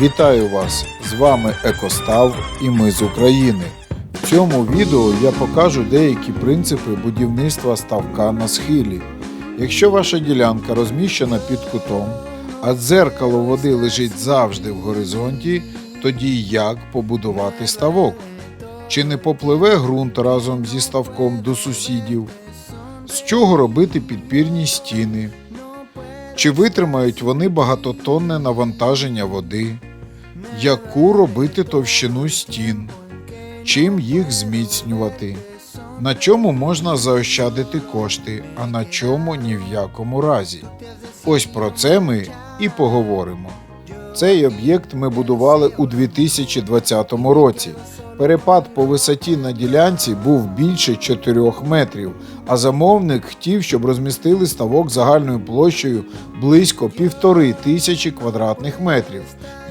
Вітаю вас! З вами Екостав і ми з України. В цьому відео я покажу деякі принципи будівництва ставка на схилі. Якщо ваша ділянка розміщена під кутом, а дзеркало води лежить завжди в горизонті, тоді як побудувати ставок? Чи не попливе ґрунт разом зі ставком до сусідів? З чого робити підпірні стіни? Чи витримають вони багатотонне навантаження води? Яку робити товщину стін? Чим їх зміцнювати? На чому можна заощадити кошти, а на чому ні в якому разі? Ось про це ми і поговоримо. Цей об'єкт ми будували у 2020 році. Перепад по висоті на ділянці був більше 4 метрів, а замовник хотів, щоб розмістили ставок загальною площею близько півтори тисячі квадратних метрів.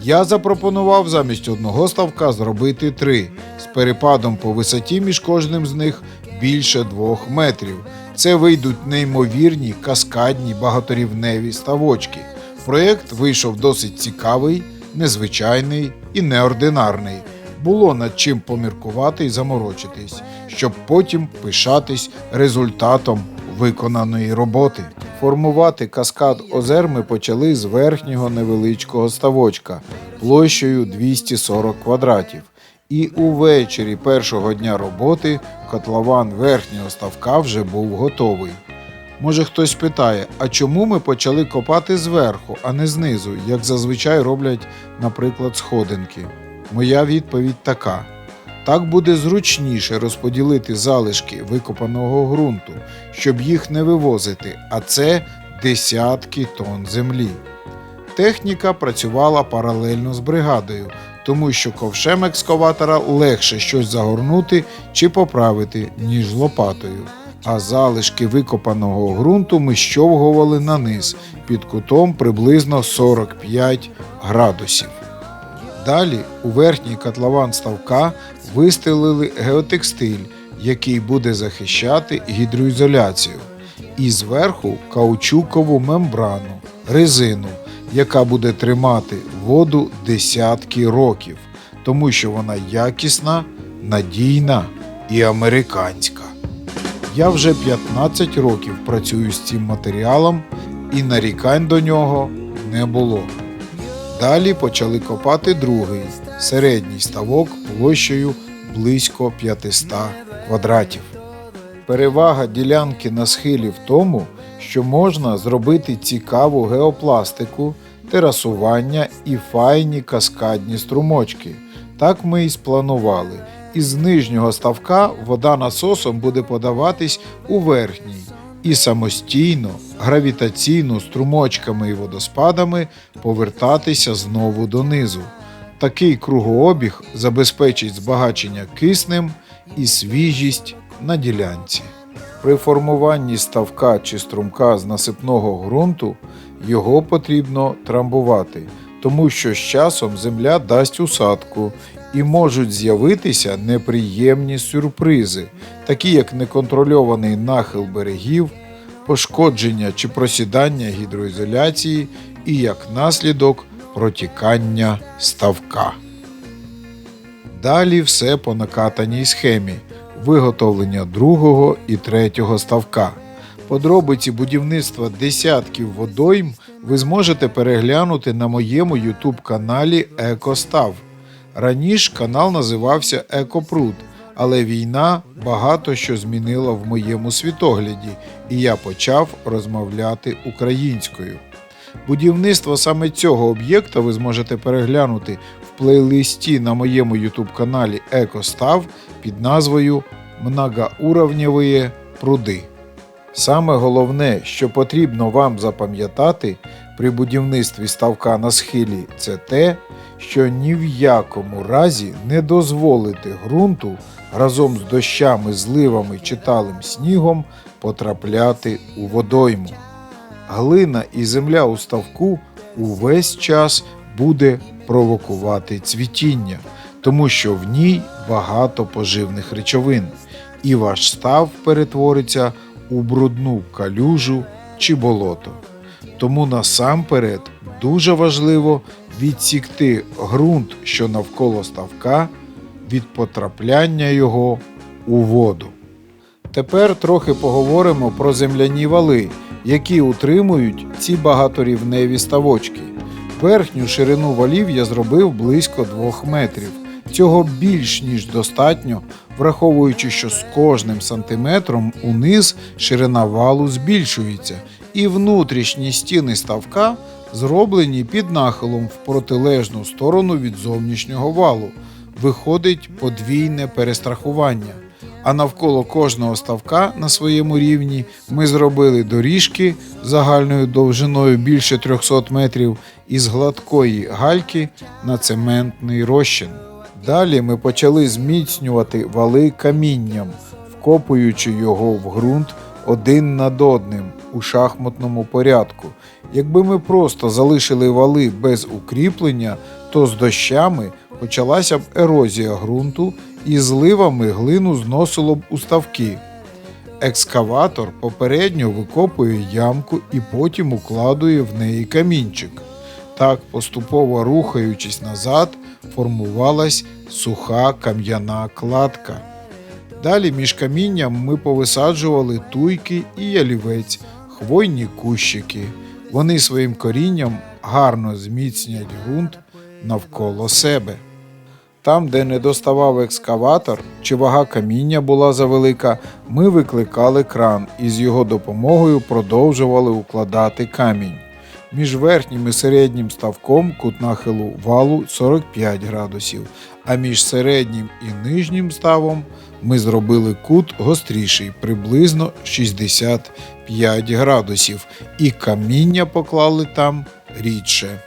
Я запропонував замість одного ставка зробити три з перепадом по висоті між кожним з них більше 2 метрів. Це вийдуть неймовірні каскадні багаторівневі ставочки. Проєкт вийшов досить цікавий, незвичайний і неординарний. Було над чим поміркувати і заморочитись, щоб потім пишатись результатом виконаної роботи. Формувати каскад озер ми почали з верхнього невеличкого ставочка площею 240 квадратів. І увечері першого дня роботи котлован верхнього ставка вже був готовий. Може хтось питає, а чому ми почали копати зверху, а не знизу, як зазвичай роблять, наприклад, сходинки? Моя відповідь така: так буде зручніше розподілити залишки викопаного ґрунту, щоб їх не вивозити, а це десятки тонн землі. Техніка працювала паралельно з бригадою, тому що ковшем екскаватора легше щось загорнути чи поправити, ніж лопатою. А залишки викопаного ґрунту ми щовгували на низ під кутом приблизно 45 градусів. Далі у верхній котлован ставка вистелили геотекстиль, який буде захищати гідроізоляцію, і зверху каучукову мембрану, резину, яка буде тримати воду десятки років, тому що вона якісна, надійна і американська. Я вже 15 років працюю з цим матеріалом і нарікань до нього не було. Далі почали копати другий середній ставок площею близько 500 квадратів. Перевага ділянки на схилі в тому, що можна зробити цікаву геопластику, терасування і файні каскадні струмочки. Так ми і спланували. Із нижнього ставка вода насосом буде подаватись у верхній і самостійно, гравітаційно струмочками і водоспадами повертатися знову донизу. Такий кругообіг забезпечить збагачення киснем і свіжість на ділянці. При формуванні ставка чи струмка з насипного ґрунту його потрібно трамбувати, тому що з часом земля дасть усадку і можуть з'явитися неприємні сюрпризи, такі як неконтрольований нахил берегів, пошкодження чи просідання гідроізоляції і як наслідок протікання ставка. Далі все по накатаній схемі виготовлення другого і третього ставка. Подробиці будівництва десятків водойм ви зможете переглянути на моєму YouTube каналі Екостав. Раніше канал називався Екопруд, але війна багато що змінила в моєму світогляді, і я почав розмовляти українською. Будівництво саме цього об'єкта ви зможете переглянути в плейлисті на моєму YouTube каналі Екостав під назвою Многоуровневі пруди. Саме головне, що потрібно вам запам'ятати при будівництві ставка на схилі, це те, що ні в якому разі не дозволити ґрунту разом з дощами, зливами чи талим снігом потрапляти у водойму. Глина і земля у ставку увесь час буде провокувати цвітіння, тому що в ній багато поживних речовин, і ваш став перетвориться у брудну калюжу чи болото. Тому насамперед дуже важливо відсікти ґрунт, що навколо ставка, від потрапляння його у воду. Тепер трохи поговоримо про земляні вали, які утримують ці багаторівневі ставочки. Верхню ширину валів я зробив близько 2 метрів. Цього більш ніж достатньо, враховуючи, що з кожним сантиметром униз ширина валу збільшується, і внутрішні стіни ставка зроблені під нахилом в протилежну сторону від зовнішнього валу. Виходить подвійне перестрахування. А навколо кожного ставка на своєму рівні ми зробили доріжки загальною довжиною більше 300 метрів із гладкої гальки на цементний розчин. Далі ми почали зміцнювати вали камінням, вкопуючи його в ґрунт один над одним у шахматному порядку. Якби ми просто залишили вали без укріплення, то з дощами почалася б ерозія ґрунту і зливами глину зносило б у ставки. Екскаватор попередньо викопує ямку і потім укладує в неї камінчик. Так, поступово рухаючись назад, формувалась суха кам'яна кладка. Далі між камінням ми повисаджували туйки і ялівець, хвойні кущики. Вони своїм корінням гарно зміцнять ґрунт навколо себе. Там, де не доставав екскаватор чи вага каміння була завелика, ми викликали кран і з його допомогою продовжували укладати камінь. Між верхнім і середнім ставком кут нахилу валу 45 градусів, а між середнім і нижнім ставом ми зробили кут гостріший, приблизно 65 градусів, і каміння поклали там рідше.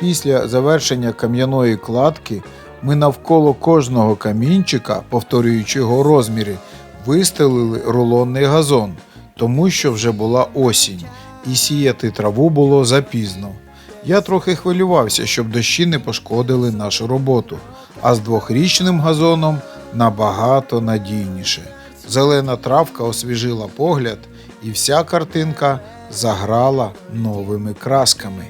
Після завершення кам'яної кладки ми навколо кожного камінчика, повторюючи його розміри, вистелили рулонний газон, тому що вже була осінь, і сіяти траву було запізно. Я трохи хвилювався, щоб дощі не пошкодили нашу роботу, а з двохрічним газоном набагато надійніше. Зелена травка освіжила погляд, і вся картинка заграла новими красками.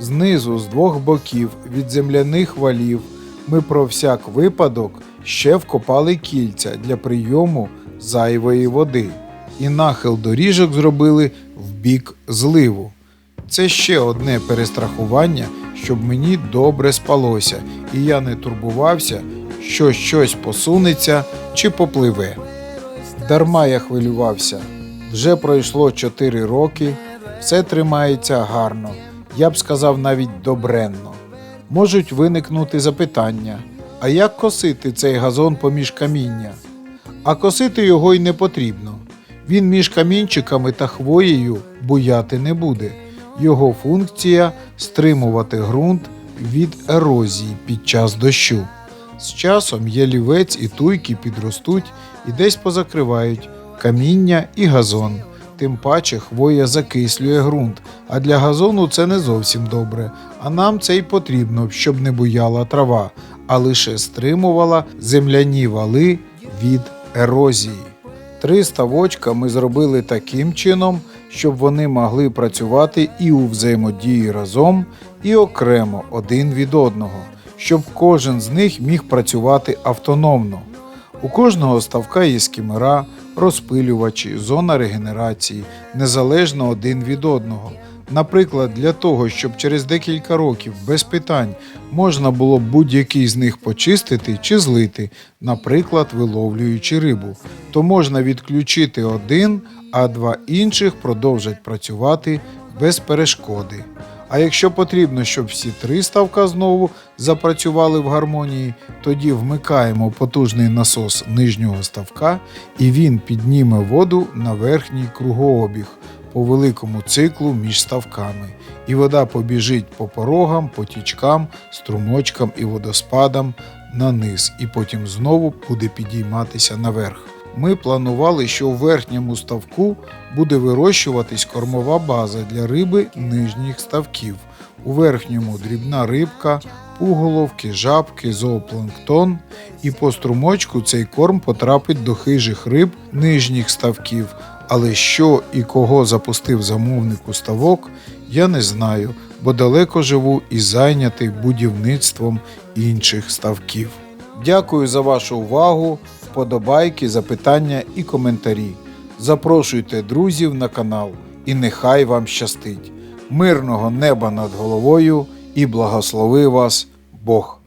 Знизу, з двох боків від земляних валів, ми про всяк випадок ще вкопали кільця для прийому зайвої води, і нахил доріжок зробили бік зливу. Це ще одне перестрахування, щоб мені добре спалося, і я не турбувався, що щось посунеться чи попливе. Дарма я хвилювався. Вже пройшло 4 роки, все тримається гарно, я б сказав навіть добренно. Можуть виникнути запитання: а як косити цей газон поміж каміння? А косити його й не потрібно. Він між камінчиками та хвоєю буяти не буде. Його функція стримувати ґрунт від ерозії під час дощу. З часом ялівець і туйки підростуть і десь позакривають каміння і газон. Тим паче хвоя закислює ґрунт, а для газону це не зовсім добре. А нам це й потрібно, щоб не буяла трава, а лише стримувала земляні вали від ерозії. Три ставочка ми зробили таким чином, щоб вони могли працювати і у взаємодії разом, і окремо один від одного, щоб кожен з них міг працювати автономно. У кожного ставка є скімера, розпилювачі, зона регенерації, незалежно один від одного. Наприклад, для того, щоб через декілька років без питань можна було будь-який з них почистити чи злити, наприклад, виловлюючи рибу, то можна відключити один, а два інших продовжать працювати без перешкоди. А якщо потрібно, щоб всі три ставка знову запрацювали в гармонії, тоді вмикаємо потужний насос нижнього ставка і він підніме воду на верхній кругообіг по великому циклу між ставками, і вода побіжить по порогам, потічкам, струмочкам і водоспадам на низ, і потім знову буде підійматися наверх. Ми планували, що у верхньому ставку буде вирощуватись кормова база для риби нижніх ставків. У верхньому дрібна рибка, пуголовки, жабки, зоопланктон, і по струмочку цей корм потрапить до хижих риб нижніх ставків, Але що і кого запустив замовник у ставок, я не знаю, бо далеко живу і зайнятий будівництвом інших ставків. Дякую за вашу увагу, вподобайки, запитання і коментарі. Запрошуйте друзів на канал і нехай вам щастить. Мирного неба над головою і благослови вас Бог!